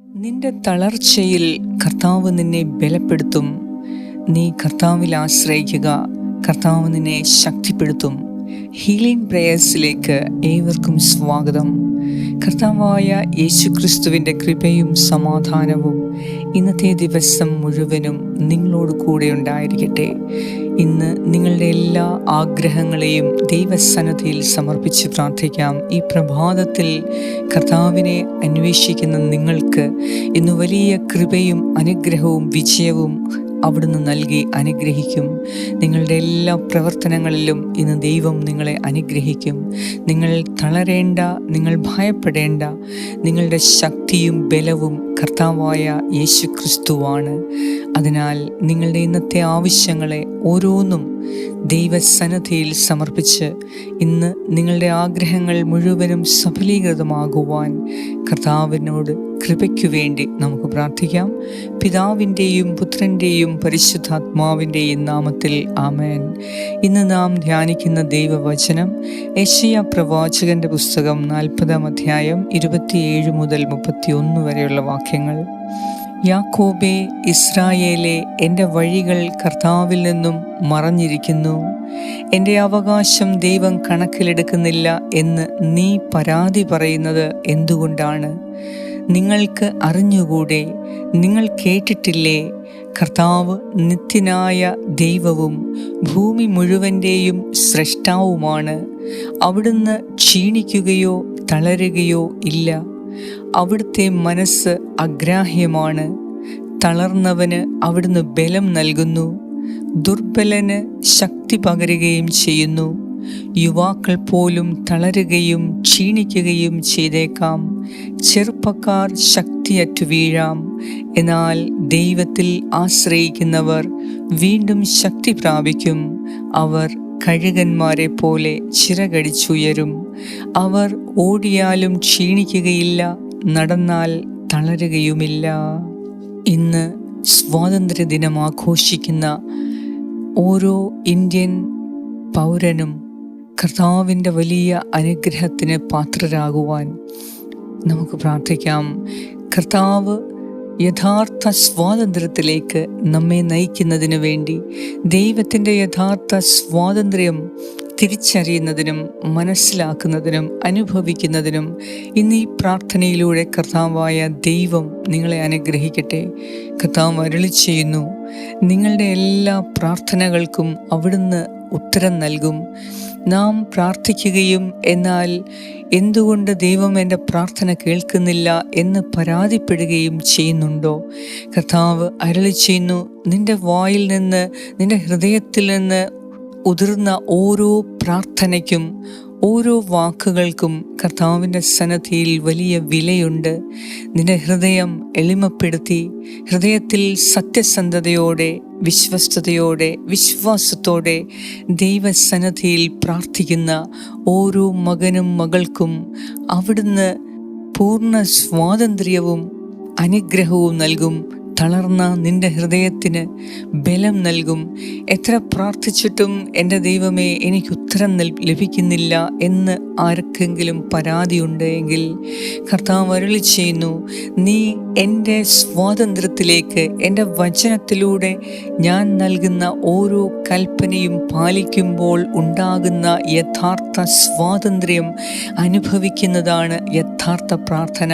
നിന്റെ തളർച്ചയിൽ കർത്താവ് നിന്നെ ബലപ്പെടുത്തും. നീ കർത്താവിൽ ആശ്രയിക്കുക. കർത്താവ് നിന്നെ ശക്തിപ്പെടുത്തും. ഹീലിംഗ് പ്രേയേഴ്സിലേക്ക് ഏവർക്കും സ്വാഗതം. കർത്താവായ യേശുക്രിസ്തുവിന്റെ കൃപയും സമാധാനവും ഇന്നത്തെ ദിവസം മുഴുവനും നിങ്ങളോട് കൂടെ ഉണ്ടായിരിക്കട്ടെ. ഇന്ന് നിങ്ങളുടെ എല്ലാ ആഗ്രഹങ്ങളെയും ദൈവസന്നദ്ധിയിൽ സമർപ്പിച്ച് പ്രാർത്ഥിക്കാം. ഈ പ്രഭാതത്തിൽ കർത്താവിനെ അന്വേഷിക്കുന്ന നിങ്ങൾക്ക് ഇന്ന് വലിയ കൃപയും അനുഗ്രഹവും വിജയവും അവിടുന്ന് നൽകി അനുഗ്രഹിക്കും. നിങ്ങളുടെ എല്ലാ പ്രവർത്തനങ്ങളിലും ഇന്ന് ദൈവം നിങ്ങളെ അനുഗ്രഹിക്കും. നിങ്ങൾ തളരേണ്ട നിങ്ങൾ ഭയപ്പെടേണ്ട നിങ്ങളുടെ ശക്തിയും ബലവും കർത്താവായ യേശു ക്രിസ്തുവാണ് അതിനാൽ നിങ്ങളുടെ ഇന്നത്തെ ആവശ്യങ്ങളെ ഓരോന്നും ദൈവസന്നദ്ധിയിൽ സമർപ്പിച്ച് ഇന്ന് നിങ്ങളുടെ ആഗ്രഹങ്ങൾ മുഴുവനും സഫലീകൃതമാകുവാൻ കർത്താവിനോട് കൃപയ്ക്കു വേണ്ടി നമുക്ക് പ്രാർത്ഥിക്കാം. പിതാവിന്റെയും പുത്രന്റെയും പരിശുദ്ധാത്മാവിന്റെയും നാമത്തിൽ ആമേൻ. ഇന്ന് നാം ധ്യാനിക്കുന്ന ദൈവവചനം യശയ പ്രവാചകന്റെ പുസ്തകം നാൽപ്പതാം അധ്യായം ഇരുപത്തിയേഴ് മുതൽ മുപ്പത്തിയൊന്ന് വരെയുള്ള വാക്യങ്ങൾ. യാക്കോബെ ഇസ്രായേലെ എന്റെ വഴികൾ കർത്താവിൽ നിന്നും മറഞ്ഞിരിക്കുന്നു. എന്റെ അവകാശം ദൈവം കണക്കിലെടുക്കുന്നില്ല എന്ന് നീ പരാതി പറയുന്നത് എന്തുകൊണ്ടാണ്? നിങ്ങൾക്ക് അറിഞ്ഞുകൂടെ നിങ്ങൾ കേട്ടിട്ടില്ലേ? കർത്താവ് നിത്യനായ ദൈവവും ഭൂമി മുഴുവന്റെയും സൃഷ്ടാവുമാണ് അവിടുന്ന് ക്ഷീണിക്കുകയോ തളരുകയോ ഇല്ല. അവിടുത്തെ മനസ്സ് അഗ്രാഹ്യമാണ്. തളർന്നവന് അവിടുന്ന് ബലം നൽകുന്നു. ദുർബലന് ശക്തി പകരുകയും ചെയ്യുന്നു. യുവാക്കൾ പോലും തളരുകയും ക്ഷീണിക്കുകയും ചെയ്തേക്കാം. ചെറുപ്പക്കാർ ശക്തിയറ്റു വീഴാം. എന്നാൽ ദൈവത്തിൽ ആശ്രയിക്കുന്നവർ വീണ്ടും ശക്തി പ്രാപിക്കും. അവർ കഴുകന്മാരെ പോലെ ചിറകടിച്ചുയരും. അവർ ഓടിയാലും ക്ഷീണിക്കുകയില്ല നടന്നാൽ തളരുകയുമില്ല. ഇന്ന് സ്വാതന്ത്ര്യദിനം ആഘോഷിക്കുന്ന ഓരോ ഇന്ത്യൻ പൗരനും കർത്താവിന്റെ വലിയ അനുഗ്രഹത്തിന് പാത്രരാകുവാൻ നമുക്ക് പ്രാർത്ഥിക്കാം. കർത്താവ് യഥാർത്ഥ സ്വാതന്ത്ര്യത്തിലേക്ക് നമ്മെ നയിക്കുന്നതിന് വേണ്ടി ദൈവത്തിന്റെ യഥാർത്ഥ സ്വാതന്ത്ര്യം തിരിച്ചറിയുന്നതിനും മനസ്സിലാക്കുന്നതിനും അനുഭവിക്കുന്നതിനും ഇന്ന് ഈ പ്രാർത്ഥനയിലൂടെ കർത്താവായ ദൈവം നിങ്ങളെ അനുഗ്രഹിക്കട്ടെ. കർത്താവ് അരുളി ചെയ്യുന്നു നിങ്ങളുടെ എല്ലാ പ്രാർത്ഥനകൾക്കും അവിടുന്ന് ഉത്തരം നൽകും. നാം പ്രാർത്ഥിക്കുകയും എന്നാൽ എന്തുകൊണ്ട് ദൈവം എന്റെ പ്രാർത്ഥന കേൾക്കുന്നില്ല എന്ന് പരാതിപ്പെടുകയും ചെയ്യുന്നുണ്ടോ? കർത്താവ് അരളി ചെയ്യുന്നു നിന്റെ വായിൽ നിന്ന് നിന്റെ ഹൃദയത്തിൽ നിന്ന് ഉതിർന്ന ഓരോ പ്രാർത്ഥനയ്ക്കും ഓരോ വാക്കുകൾക്കും കർത്താവിന്റെ സന്നദ്ധിയിൽ വലിയ വിലയുണ്ട്. നിന്റെ ഹൃദയം എളിമപ്പെടുത്തി ഹൃദയത്തിൽ സത്യസന്ധതയോടെ വിശ്വസ്തയോടെ വിശ്വാസത്തോടെ ദൈവസന്നദ്ധിയിൽ പ്രാർത്ഥിക്കുന്ന ഓരോ മകനും മകൾക്കും അവിടുന്ന് പൂർണ സ്വാതന്ത്ര്യവും അനുഗ്രഹവും നൽകും. തളർന്ന നിന്റെ ഹൃദയത്തിന് ബലം നൽകും. എത്ര പ്രാർത്ഥിച്ചിട്ടും എന്റെ ദൈവമേ എനിക്ക് ഉത്തരം ലഭിക്കുന്നില്ല എന്ന് ആർക്കെങ്കിലും പരാതിയുണ്ട് എങ്കിൽ കർത്താവ് അരുളി ചെയ്യുന്നു നീ എന്റെ സ്വാതന്ത്ര്യത്തിലേക്ക് എന്റെ വചനത്തിലൂടെ ഞാൻ നൽകുന്ന ഓരോ കൽപ്പനയും പാലിക്കുമ്പോൾ ഉണ്ടാകുന്ന യഥാർത്ഥ സ്വാതന്ത്ര്യം അനുഭവിക്കുന്നതാണ് യഥാർത്ഥ പ്രാർത്ഥന.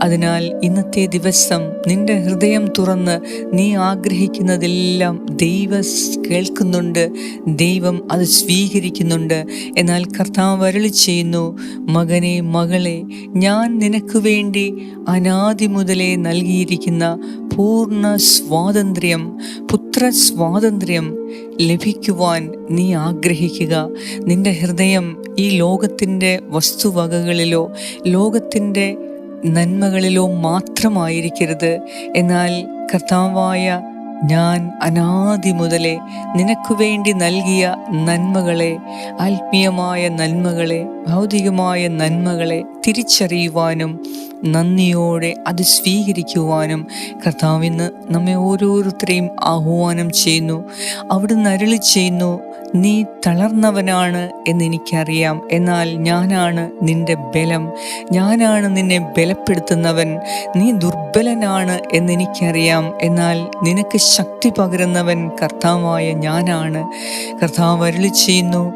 അതിനാൽ ഇന്നത്തെ ദിവസം നിന്റെ ഹൃദയം തുറന്ന് നീ ആഗ്രഹിക്കുന്നതെല്ലാം ദൈവം കേൾക്കുന്നുണ്ട് ദൈവം അത് സ്വീകരിക്കുന്നുണ്ട്. എന്നാൽ കർത്താവ് വരളി ചെയ്യുന്നു മകനെ മകളെ ഞാൻ നിനക്ക് വേണ്ടി അനാദി മുതലേ നൽകിയിരിക്കുന്ന പൂർണ സ്വാതന്ത്ര്യം പുത്ര സ്വാതന്ത്ര്യം ലഭിക്കുവാൻ നീ ആഗ്രഹിക്കുക. നിന്റെ ഹൃദയം ഈ ലോകത്തിന്റെ വസ്തുവകകളിലോ ലോകത്തിന്റെ നന്മകളിലോ മാത്രമായിരിക്കരുത്. എന്നാൽ കർത്താവായ ഞാൻ അനാദി മുതലേ നിനക്കു വേണ്ടി നൽകിയ നന്മകളെ ആത്മീയമായ നന്മകളെ ഭൗതികമായ നന്മകളെ തിരിച്ചറിയുവാനും നന്ദിയോടെ അത് സ്വീകരിക്കുവാനും കർത്താവിന്ന് നമ്മെ ഓരോരുത്തരെയും ആഹ്വാനം ചെയ്യുന്നു. അവിടുന്ന് അരളി ചെയ്യുന്നു നീ തളർന്നവനാണ് എന്ന് എനിക്കറിയാം. എന്നാൽ ഞാനാണ് നിന്റെ ബലം. ഞാനാണ് നിന്നെ ബലപ്പെടുത്തുന്നവൻ. നീ ദുർബലനാണ് എന്ന് എനിക്കറിയാം. എന്നാൽ നിനക്ക് ശക്തി പകരുന്നവൻ കർത്താവായ ഞാനാണ്. കർത്താവ് അരളി ചെയ്യുന്നു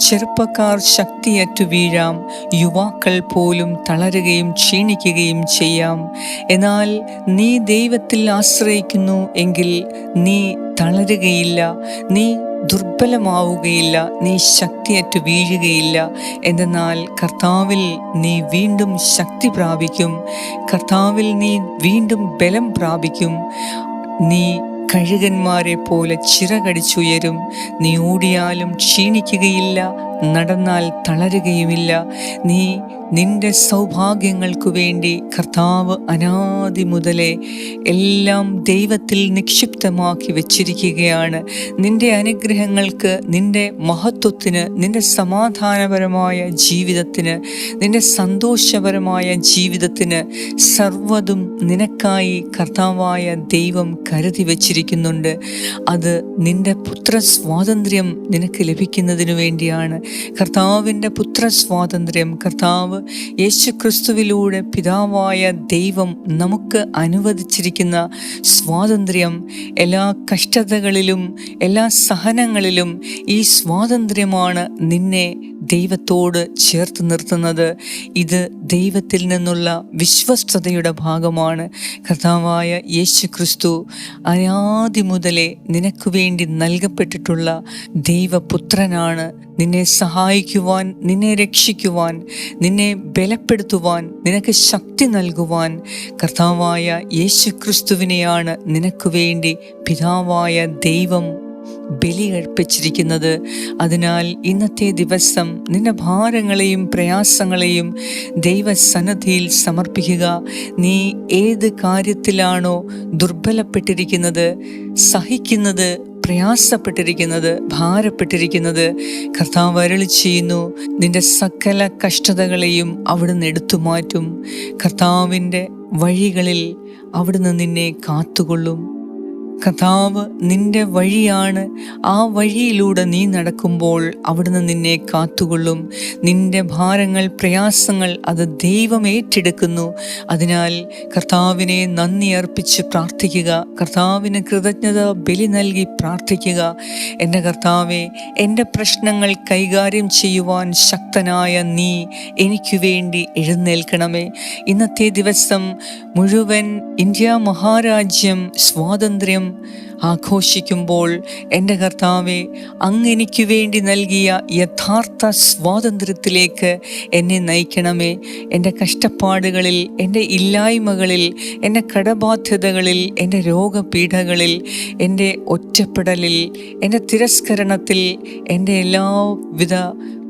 ചെറുപ്പക്കാർ ശക്തിയറ്റു വീഴാം. യുവാക്കൾ പോലും തളരുകയും ക്ഷീണിക്കുകയും ചെയ്യാം. എന്നാൽ നീ ദൈവത്തിൽ ആശ്രയിക്കുന്നു എങ്കിൽ നീ തളരുകയില്ല. നീ ദുർബലമാവുകയില്ല. നീ ശക്തിയറ്റു വീഴുകയില്ല. എന്നാൽ കർത്താവിൽ നീ വീണ്ടും ശക്തി പ്രാപിക്കും. കർത്താവിൽ നീ വീണ്ടും ബലം പ്രാപിക്കും. നീ കഴുകന്മാരെ പോലെ ചിറകടിച്ചുയരും. നീ ഓടിയാലും ക്ഷീണിക്കുകയില്ല നടന്നാൽ തളരുകയുമില്ല. നീ നിന്റെ സൗഭാഗ്യങ്ങൾക്കു വേണ്ടി കർത്താവ് അനാദി മുതലേ എല്ലാം ദൈവത്തിൽ നിക്ഷിപ്തമാക്കി വച്ചിരിക്കുകയാണ്. നിന്റെ അനുഗ്രഹങ്ങൾക്ക് നിന്റെ മഹത്വത്തിന് നിന്റെ സമാധാനപരമായ ജീവിതത്തിന് നിന്റെ സന്തോഷപരമായ ജീവിതത്തിന് സർവതും നിനക്കായി കർത്താവായ ദൈവം കരുതി വച്ചിരിക്കുന്നുണ്ട്. അത് നിന്റെ പുത്ര സ്വാതന്ത്ര്യം നിനക്ക് ലഭിക്കുന്നതിനു വേണ്ടിയാണ്. കർത്താവിന്റെ പുത്ര സ്വാതന്ത്ര്യം കർത്താവ് യേശു ക്രിസ്തുവിലൂടെ പിതാവായ ദൈവം നമുക്ക് അനുവദിച്ചിരിക്കുന്ന സ്വാതന്ത്ര്യം എല്ലാ കഷ്ടതകളിലും എല്ലാ സഹനങ്ങളിലും ഈ സ്വാതന്ത്ര്യമാണ് നിന്നെ ദൈവത്തോട് ചേർത്ത് നിർത്തുന്നത്. ഇത് ദൈവത്തിൽ നിന്നുള്ള വിശ്വസ്തയുടെ ഭാഗമാണ്. കർത്താവായ യേശു ക്രിസ്തു അനാദി മുതലേ നിനക്ക് വേണ്ടി നൽകപ്പെട്ടിട്ടുള്ള ദൈവപുത്രനാണ് നിന്നെ സഹായിക്കുവാൻ നിന്നെ രക്ഷിക്കുവാൻ നിന്നെ ബലപ്പെടുത്തുവാൻ നിനക്ക് ശക്തി നൽകുവാൻ കർത്താവായ യേശു ക്രിസ്തുവിനെയാണ് നിനക്ക് വേണ്ടി പിതാവായ ദൈവം ബലി കഴിപ്പിച്ചിരിക്കുന്നത് അതിനാൽ ഇന്നത്തെ ദിവസം നിന്റെ ഭാരങ്ങളെയും പ്രയാസങ്ങളെയും ദൈവസന്നദ്ധിയിൽ സമർപ്പിക്കുക. നീ ഏത് കാര്യത്തിലാണോ ദുർബലപ്പെട്ടിരിക്കുന്നത് സഹിക്കുന്നത് പ്രയാസപ്പെട്ടിരിക്കുന്നത് ഭാരപ്പെട്ടിരിക്കുന്നത് കർത്താവ് അരളി ചെയ്യുന്നു. നിന്റെ സകല കഷ്ടതകളെയും അവിടുന്ന് എടുത്തു മാറ്റും. കർത്താവിന്റെ വഴികളിൽ അവിടുന്ന് നിന്നെ കാത്തുകൊള്ളും. കഥാവ് നിന്റെ വഴിയാണ്. ആ വഴിയിലൂടെ നീ നടക്കുമ്പോൾ അവിടുന്ന് നിന്നെ കാത്തുകൊള്ളും. നിന്റെ ഭാരങ്ങൾ പ്രയാസങ്ങൾ അത് ദൈവം ഏറ്റെടുക്കുന്നു. അതിനാൽ കർത്താവിനെ നന്ദി അർപ്പിച്ച് പ്രാർത്ഥിക്കുക. കർത്താവിന് കൃതജ്ഞത ബലി നൽകി പ്രാർത്ഥിക്കുക. എന്റെ കർത്താവെ എന്റെ പ്രശ്നങ്ങൾ കൈകാര്യം ചെയ്യുവാൻ ശക്തനായ നീ എനിക്ക് വേണ്ടി എഴുന്നേൽക്കണമേ. ഇന്നത്തെ ദിവസം മുഴുവൻ ഇന്ത്യ മഹാരാജ്യം സ്വാതന്ത്ര്യം ആഘോഷിക്കുമ്പോൾ എന്റെ കർത്താവെ അങ്ങ് എനിക്ക് വേണ്ടി നൽകിയ യഥാർത്ഥ സ്വാതന്ത്ര്യത്തിലേക്ക് എന്നെ നയിക്കണമേ. എന്റെ കഷ്ടപ്പാടുകളിൽ എന്റെ ഇല്ലായ്മകളിൽ എന്റെ കടബാധ്യതകളിൽ എന്റെ രോഗപീഠകളിൽ എന്റെ ഒറ്റപ്പെടലിൽ എന്റെ തിരസ്കരണത്തിൽ എന്റെ എല്ലാവിധ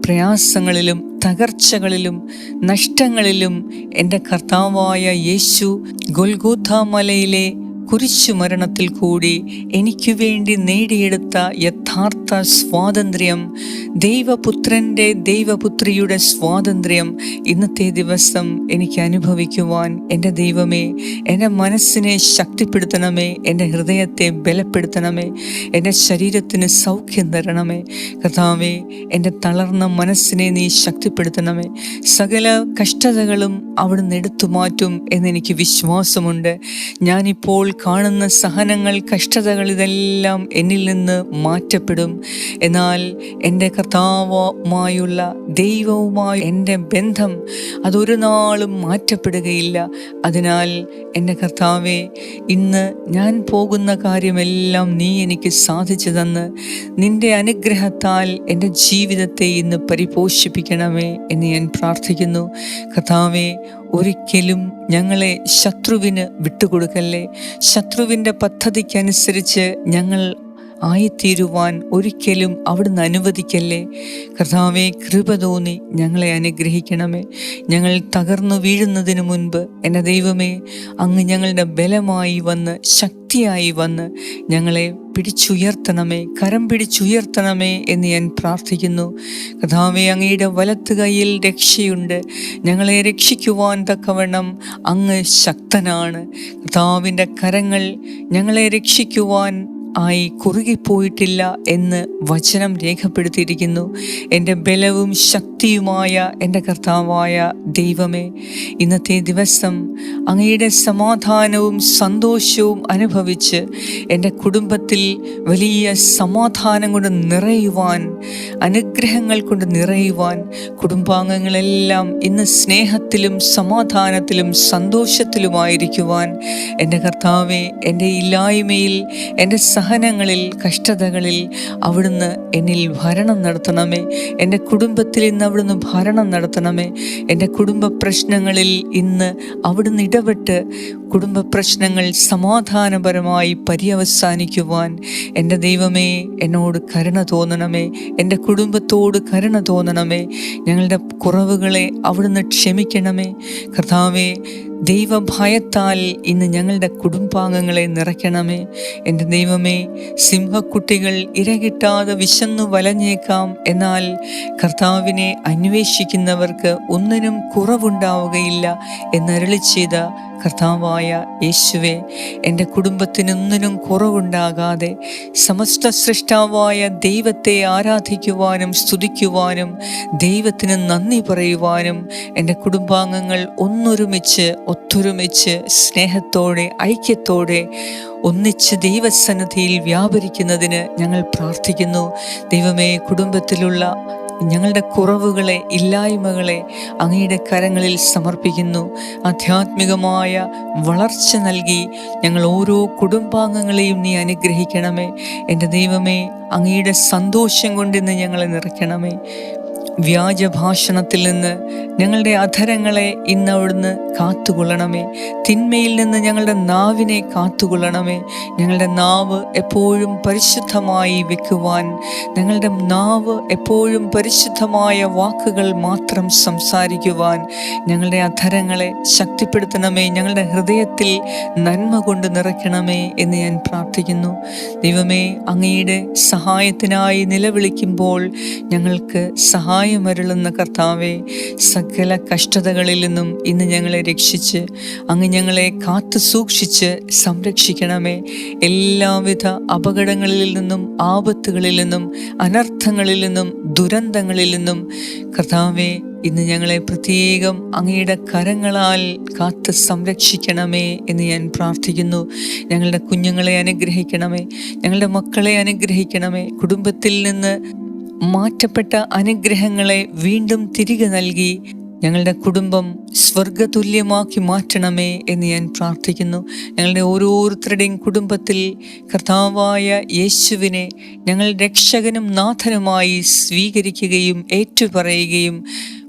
പ്രയാസങ്ങളിലും തകർച്ചകളിലും നഷ്ടങ്ങളിലും എന്റെ കർത്താവായ യേശു ഗൊൽഗോഥ മലയിലെ കുരിശു മരണത്തിൽ കൂടി എനിക്കു വേണ്ടി നേടിയെടുത്ത യഥാർത്ഥ സ്വാതന്ത്ര്യം ദൈവപുത്രന്റെ ദൈവപുത്രിയുടെ സ്വാതന്ത്ര്യം ഇന്നത്തെ ദിവസം എനിക്ക് അനുഭവിക്കുവാൻ എന്റെ ദൈവമേ എന്റെ മനസ്സിനെ ശക്തിപ്പെടുത്തണമേ എന്റെ ഹൃദയത്തെ ബലപ്പെടുത്തണമേ എന്റെ ശരീരത്തിന് സൗഖ്യം തരണമേ. കഥാവേ എന്റെ തളർന്ന മനസ്സിനെ നീ ശക്തിപ്പെടുത്തണമേ. സകല കഷ്ടതകളും അവിടുന്ന് എടുത്തു മാറ്റും എന്നെനിക്ക് വിശ്വാസമുണ്ട്. ഞാനിപ്പോൾ കാണുന്ന സഹനങ്ങൾ കഷ്ടതകൾ ഇതെല്ലാം എന്നിൽ നിന്ന് മാറ്റപ്പെടും. എന്നാൽ എന്റെ കർത്താവുമായുള്ള ദൈവവുമായി എന്റെ ബന്ധം അതൊരു നാളും മാറ്റപ്പെടുകയില്ല. അതിനാൽ എന്റെ കർത്താവെ ഇന്ന് ഞാൻ പോകുന്ന കാര്യമെല്ലാം നീ എനിക്ക് സാധിച്ചു തന്ന്. നിന്റെ അനുഗ്രഹത്താൽ എന്റെ ജീവിതത്തെ ഇന്ന് പരിപോഷിപ്പിക്കണമേ എന്ന് ഞാൻ പ്രാർത്ഥിക്കുന്നു. കർത്താവെ ഒരിക്കലും ഞങ്ങളെ ശത്രുവിന് വിട്ടുകൊടുക്കല്ലേ? ശത്രുവിന്റെ പദ്ധതിക്കനുസരിച്ച് ഞങ്ങൾ ആയിത്തീരുവാൻ ഒരിക്കലും അവിടുന്ന് അനുവദിക്കല്ലേ? കർത്താവെ കൃപ തോന്നി ഞങ്ങളെ അനുഗ്രഹിക്കണമേ. ഞങ്ങൾ തകർന്നു വീഴുന്നതിന് മുൻപ് എന്റെ ദൈവമേ അങ്ങ് ഞങ്ങളുടെ ബലമായി വന്ന് ശക്തിയായി വന്ന് ഞങ്ങളെ പിടിച്ചുയർത്തണമേ കരം പിടിച്ചുയർത്തണമേ എന്ന് ഞാൻ പ്രാർത്ഥിക്കുന്നു. കഥാവെ അങ്ങയുടെ വലത്ത് കൈയിൽ രക്ഷയുണ്ട്. ഞങ്ങളെ രക്ഷിക്കുവാൻ തക്കവണ്ണം അങ്ങ് ശക്തനാണ്. കഥാവിന്റെ കരങ്ങൾ ഞങ്ങളെ രക്ഷിക്കുവാൻ ആയി കുറുകിപ്പോയിട്ടില്ല എന്ന് വചനം രേഖപ്പെടുത്തിയിരിക്കുന്നു. എന്റെ ബലവും ശക്തിയുമായ എന്റെ കർത്താവായ ദൈവമേ ഇന്നത്തെ ദിവസം അങ്ങയുടെ സമാധാനവും സന്തോഷവും അനുഭവിച്ച് എന്റെ കുടുംബത്തിൽ വലിയ സമാധാനം കൊണ്ട് നിറയുവാൻ അനുഗ്രഹങ്ങൾ കൊണ്ട് നിറയുവാൻ കുടുംബാംഗങ്ങളെല്ലാം ഇന്ന് സ്നേഹത്തിലും സമാധാനത്തിലും സന്തോഷത്തിലുമായിരിക്കുവാൻ എന്റെ കർത്താവെ എന്റെ ഇല്ലായ്മയിൽ എന്റെ സഹനങ്ങളിൽ കഷ്ടതകളിൽ അവിടുന്ന് എന്നിൽ ഭരണം നടത്തണമേ. എന്റെ കുടുംബത്തിൽ ഇന്ന് അവിടുന്ന് ഭരണം നടത്തണമേ. എന്റെ കുടുംബ പ്രശ്നങ്ങളിൽ ഇന്ന് അവിടുന്ന് ഇടപെട്ട് കുടുംബ പ്രശ്നങ്ങൾ സമാധാനപരമായി പര്യവസാനിക്കുവാൻ എന്റെ ദൈവമേ എന്നോട് കരുണ തോന്നണമേ. എന്റെ കുടുംബത്തോട് കരുണ തോന്നണമേ. ഞങ്ങളുടെ കുറവുകളെ അവിടുന്ന് ക്ഷമിക്കണമേ. കർത്താവേ ദൈവഭയത്താൽ ഇന്ന് ഞങ്ങളുടെ കുടുംബാംഗങ്ങളെ നിറയ്ക്കണമേ. എന്റെ ദൈവമേ സിംഹക്കുട്ടികൾ ഇരകിട്ടാതെ വിശന്നു വലഞ്ഞേക്കാം. എന്നാൽ കർത്താവിനെ അന്വേഷിക്കുന്നവർക്ക് ഒന്നിനും കുറവുണ്ടാവുകയില്ല എന്നരളി ചെയ്ത കർത്താവായ യേശുവെ എന്റെ കുടുംബത്തിനൊന്നിനും കുറവുണ്ടാകാതെ സമസ്ത സൃഷ്ടാവായ ദൈവത്തെ ആരാധിക്കുവാനും സ്തുതിക്കുവാനും ദൈവത്തിന് നന്ദി പറയുവാനും എന്റെ കുടുംബാംഗങ്ങൾ ഒന്നൊരുമിച്ച് ഒത്തൊരുമിച്ച് സ്നേഹത്തോടെ ഐക്യത്തോടെ ഒന്നിച്ച് ദൈവസന്നിധിയിൽ വ്യാപരിക്കുന്നതിന് ഞങ്ങൾ പ്രാർത്ഥിക്കുന്നു. ദൈവമേ കുടുംബത്തിലുള്ള ഞങ്ങളുടെ കുറവുകളെ ഇല്ലായ്മകളെ അങ്ങയുടെ കരങ്ങളിൽ സമർപ്പിക്കുന്നു. ആധ്യാത്മികമായ വളർച്ച നൽകി ഞങ്ങൾ ഓരോ കുടുംബാംഗങ്ങളെയും നീ അനുഗ്രഹിക്കണമേ. എന്റെ ദൈവമേ അങ്ങയുടെ സന്തോഷം കൊണ്ടിന്ന് ഞങ്ങളെ നിറയ്ക്കണമേ. വ്യാജഭാഷണത്തിൽ നിന്ന് ഞങ്ങളുടെ അധരങ്ങളെ ഇന്ന് അവിടുന്ന് കാത്തുകൊള്ളണമേ. തിന്മയിൽ നിന്ന് ഞങ്ങളുടെ നാവിനെ കാത്തുകൊള്ളണമേ. ഞങ്ങളുടെ നാവ് എപ്പോഴും പരിശുദ്ധമായി വെക്കുവാൻ ഞങ്ങളുടെ നാവ് എപ്പോഴും പരിശുദ്ധമായ വാക്കുകൾ മാത്രം സംസാരിക്കുവാൻ ഞങ്ങളുടെ അധരങ്ങളെ ശക്തിപ്പെടുത്തണമേ. ഞങ്ങളുടെ ഹൃദയത്തിൽ നന്മ കൊണ്ട് നിറയ്ക്കണമേ എന്ന് ഞാൻ പ്രാർത്ഥിക്കുന്നു. ദൈവമേ അങ്ങയുടെ സഹായത്തിനായി നിലവിളിക്കുമ്പോൾ ഞങ്ങൾക്ക് സഹായമരുളുന്ന കർത്താവെ സകല കഷ്ടതകളിൽ നിന്നും ഇന്ന് ഞങ്ങളെ രക്ഷിച്ച് അങ്ങ് ഞങ്ങളെ കാത്തു സൂക്ഷിച്ച് സംരക്ഷിക്കണമേ. എല്ലാവിധ അപകടങ്ങളിൽ നിന്നും ആപത്തുകളിൽ നിന്നും അനർത്ഥങ്ങളിൽ നിന്നും ദുരന്തങ്ങളിൽ നിന്നും കർത്താവെ ഇന്ന് ഞങ്ങളെ പ്രത്യേകം അങ്ങയുടെ കരങ്ങളാൽ കാത്ത് സംരക്ഷിക്കണമേ എന്ന് ഞാൻ പ്രാർത്ഥിക്കുന്നു. ഞങ്ങളുടെ കുഞ്ഞുങ്ങളെ അനുഗ്രഹിക്കണമേ ഞങ്ങളുടെ മക്കളെ അനുഗ്രഹിക്കണമേ കുടുംബത്തിൽ നിന്ന് മാറ്റപ്പെട്ട അനുഗ്രഹങ്ങളെ വീണ്ടും തിരികെ നൽകി ഞങ്ങളുടെ കുടുംബം സ്വർഗതുല്യമാക്കി മാറ്റണമേ എന്ന് ഞാൻ പ്രാർത്ഥിക്കുന്നു. ഞങ്ങളുടെ ഓരോരുത്തരുടെയും കുടുംബത്തിൽ കർത്താവായ യേശുവിനെ ഞങ്ങൾ രക്ഷകനും നാഥനുമായി സ്വീകരിക്കുകയും ഏറ്റുപറയുകയും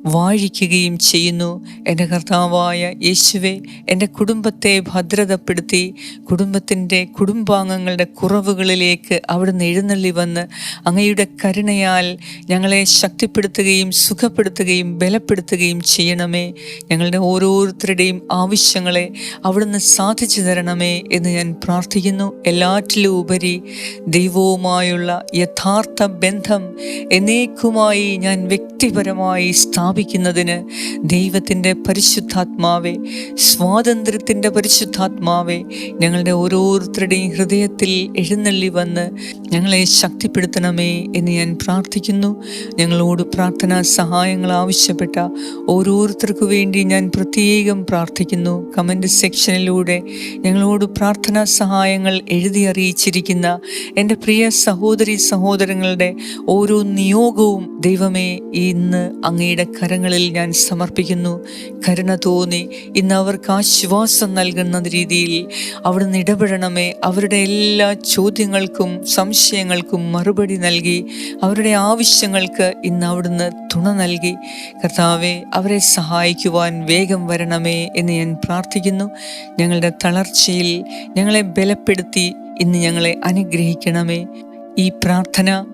വാഴിക്കുകയും ചെയ്യുന്നു. എന്റെ കർത്താവായ യേശുവെ എന്റെ കുടുംബത്തെ ഭദ്രതപ്പെടുത്തി കുടുംബത്തിന്റെ കുടുംബാംഗങ്ങളുടെ കുറവുകളിലേക്ക് അവിടുന്ന് എഴുന്നള്ളി വന്ന് അങ്ങയുടെ കരുണയാൽ ഞങ്ങളെ ശക്തിപ്പെടുത്തുകയും സുഖപ്പെടുത്തുകയും ബലപ്പെടുത്തുകയും ചെയ്യണമേ. ഞങ്ങളുടെ ഓരോരുത്തരുടെയും ആവശ്യങ്ങളെ അവിടുന്ന് സാധിച്ചു തരണമേ എന്ന് ഞാൻ പ്രാർത്ഥിക്കുന്നു. എല്ലാറ്റിലും ഉപരി ദൈവവുമായുള്ള യഥാർത്ഥ ബന്ധം എന്നേക്കുമായി ഞാൻ വ്യക്തിപരമായി സ്ഥാപിക്കുന്നതിന് ദൈവത്തിന്റെ പരിശുദ്ധാത്മാവെ സ്വാതന്ത്ര്യത്തിന്റെ പരിശുദ്ധാത്മാവെ ഞങ്ങളുടെ ഓരോരുത്തരുടെയും ഹൃദയത്തിൽ എഴുന്നള്ളി വന്ന് ഞങ്ങളെ ശക്തിപ്പെടുത്തണമേ എന്ന് ഞാൻ പ്രാർത്ഥിക്കുന്നു. ഞങ്ങളോട് പ്രാർത്ഥനാ സഹായങ്ങൾ ആവശ്യപ്പെട്ട ഓരോരുത്തർക്കു വേണ്ടി ഞാൻ പ്രത്യേകം പ്രാർത്ഥിക്കുന്നു. കമന്റ് സെക്ഷനിലൂടെ ഞങ്ങളോട് പ്രാർത്ഥനാ സഹായങ്ങൾ എഴുതി അറിയിച്ചിരിക്കുന്ന എന്റെ പ്രിയ സഹോദരി സഹോദരങ്ങളുടെ ഓരോ നിയോഗവും ദൈവമേ ഇന്ന് അങ്ങയുടെ കരങ്ങളിൽ ഞാൻ സമർപ്പിക്കുന്നു. കരുണ തോന്നി. ഇന്ന് അവർക്ക് ആശ്വാസം നൽകുന്ന രീതിയിൽ അവിടുന്ന് ഇടപെടണമേ. അവരുടെ എല്ലാ ചോദ്യങ്ങൾക്കും സംശയങ്ങൾക്കും മറുപടി നൽകി. അവരുടെ ആവശ്യങ്ങൾക്ക് ഇന്ന് അവിടുന്ന് തുണ നൽകി. കർത്താവെ അവരെ സഹായിക്കുവാൻ വേഗം വരണമേ എന്ന് ഞാൻ പ്രാർത്ഥിക്കുന്നു. ഞങ്ങളുടെ തളർച്ചയിൽ ഞങ്ങളെ ബലപ്പെടുത്തി ഇന്ന് ഞങ്ങളെ അനുഗ്രഹിക്കണമേ. ഈ പ്രാർത്ഥന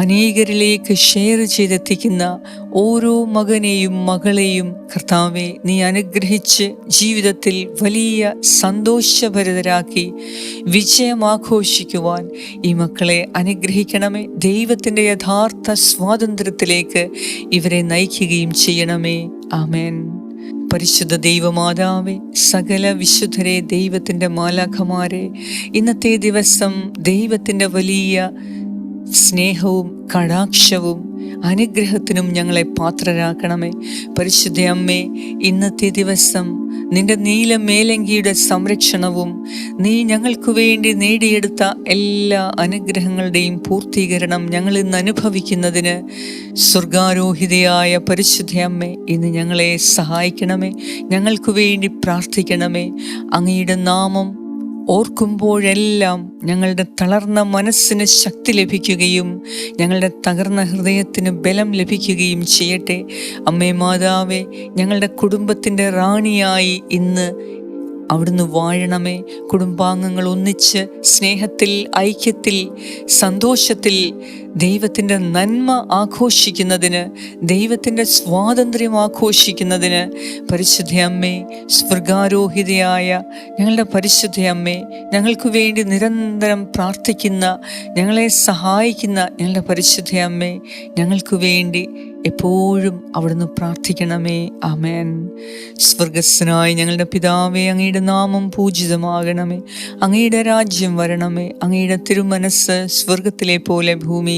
അനേകരിലേക്ക് ഷെയർ ചെയ്തെത്തിക്കുന്ന ഓരോ മകനെയും മകളെയും കർത്താവെ നീ അനുഗ്രഹിച്ച് ജീവിതത്തിൽ വലിയ സന്തോഷഭരിതരാക്കി വിജയമാഘോഷിക്കുവാൻ ഈ മക്കളെ അനുഗ്രഹിക്കണമേ. ദൈവത്തിന്റെ യഥാർത്ഥ സ്വാതന്ത്ര്യത്തിലേക്ക് ഇവരെ നയിക്കുകയും ചെയ്യണമേ. ആമേൻ. പരിശുദ്ധ ദൈവമാതാവെ സകല വിശുദ്ധരെ ദൈവത്തിന്റെ മാലാഖമാരെ ഇന്നത്തെ ദിവസം ദൈവത്തിന്റെ വലിയ സ്നേഹവും കടാക്ഷവും അനുഗ്രഹത്തിനും ഞങ്ങളെ പാത്രരാക്കണമേ. പരിശുദ്ധ അമ്മേ ഇന്നത്തെ ദിവസം നിന്റെ നീല മേലങ്കിയുടെ സംരക്ഷണവും നീ ഞങ്ങൾക്ക് വേണ്ടി നേടിയെടുത്ത എല്ലാ അനുഗ്രഹങ്ങളുടെയും പൂർത്തീകരണം ഞങ്ങൾ ഇന്ന് അനുഭവിക്കുന്നതിന് സ്വർഗാരോഹിതയായ പരിശുദ്ധ അമ്മേ ഇന്ന് ഞങ്ങളെ സഹായിക്കണമേ. ഞങ്ങൾക്ക് വേണ്ടി പ്രാർത്ഥിക്കണമേ. അങ്ങയുടെ നാമം ഓർക്കുമ്പോഴെല്ലാം ഞങ്ങളുടെ തളർന്ന മനസ്സിന് ശക്തി ലഭിക്കുകയും ഞങ്ങളുടെ തകർന്ന ഹൃദയത്തിന് ബലം ലഭിക്കുകയും ചെയ്യട്ടെ. അമ്മേ മാതാവേ ഞങ്ങളുടെ കുടുംബത്തിന്റെ റാണിയായി ഇന്ന് അവിടുന്ന് വാഴണമേ. കുടുംബാംഗങ്ങൾ ഒന്നിച്ച് സ്നേഹത്തിൽ ഐക്യത്തിൽ സന്തോഷത്തിൽ ദൈവത്തിന്റെ നന്മ ആഘോഷിക്കുന്നതിന് ദൈവത്തിന്റെ സ്വാതന്ത്ര്യം ആഘോഷിക്കുന്നതിന് പരിശുദ്ധ അമ്മേ സ്വർഗാരോഹിതയായ ഞങ്ങളുടെ പരിശുദ്ധ അമ്മേ ഞങ്ങൾക്ക് വേണ്ടി നിരന്തരം പ്രാർത്ഥിക്കുന്ന ഞങ്ങളെ സഹായിക്കുന്ന ഞങ്ങളുടെ പരിശുദ്ധ അമ്മേ ഞങ്ങൾക്ക് വേണ്ടി എപ്പോഴും അവിടുന്ന് പ്രാർത്ഥിക്കണമേ. ആമേൻ. സ്വർഗസ്സനായ ഞങ്ങളുടെ പിതാവേ അങ്ങയുടെ നാമം പൂജിതമാകണമേ. അങ്ങയുടെ രാജ്യം വരണമേ. അങ്ങയുടെ തിരുമനസ് സ്വർഗത്തിലെ പോലെ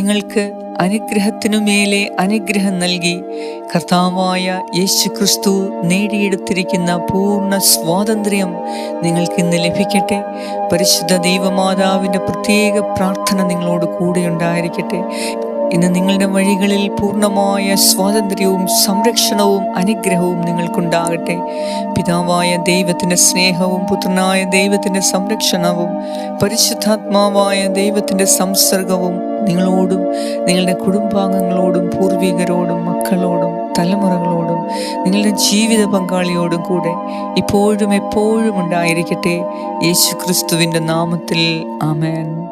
നിങ്ങൾക്ക് അനുഗ്രഹത്തിനു മേലെ അനുഗ്രഹം നൽകി കർത്താവായ യേശു ക്രിസ്തു നേടിയെടുത്തിരിക്കുന്ന പൂർണ സ്വാതന്ത്ര്യം നിങ്ങൾക്ക് ഇന്ന് ലഭിക്കട്ടെ. പരിശുദ്ധ ദൈവമാതാവിന്റെ പ്രത്യേക പ്രാർത്ഥന നിങ്ങളോട് കൂടെ ഉണ്ടായിരിക്കട്ടെ. ഇന്ന് നിങ്ങളുടെ വഴികളിൽ പൂർണമായ സ്വാതന്ത്ര്യവും സംരക്ഷണവും അനുഗ്രഹവും നിങ്ങൾക്കുണ്ടാകട്ടെ. പിതാവായ ദൈവത്തിന്റെ സ്നേഹവും പുത്രനായ ദൈവത്തിന്റെ സംരക്ഷണവും പരിശുദ്ധാത്മാവായ ദൈവത്തിന്റെ സംസർഗവും നിങ്ങളോടും നിങ്ങളുടെ കുടുംബാംഗങ്ങളോടും പൂർവികരോടും മക്കളോടും തലമുറകളോടും നിങ്ങളുടെ ജീവിത പങ്കാളിയോടും കൂടെ ഇപ്പോഴും എപ്പോഴും ഉണ്ടായിരിക്കട്ടെ. യേശു ക്രിസ്തുവിന്റെ നാമത്തിൽ ആമേൻ.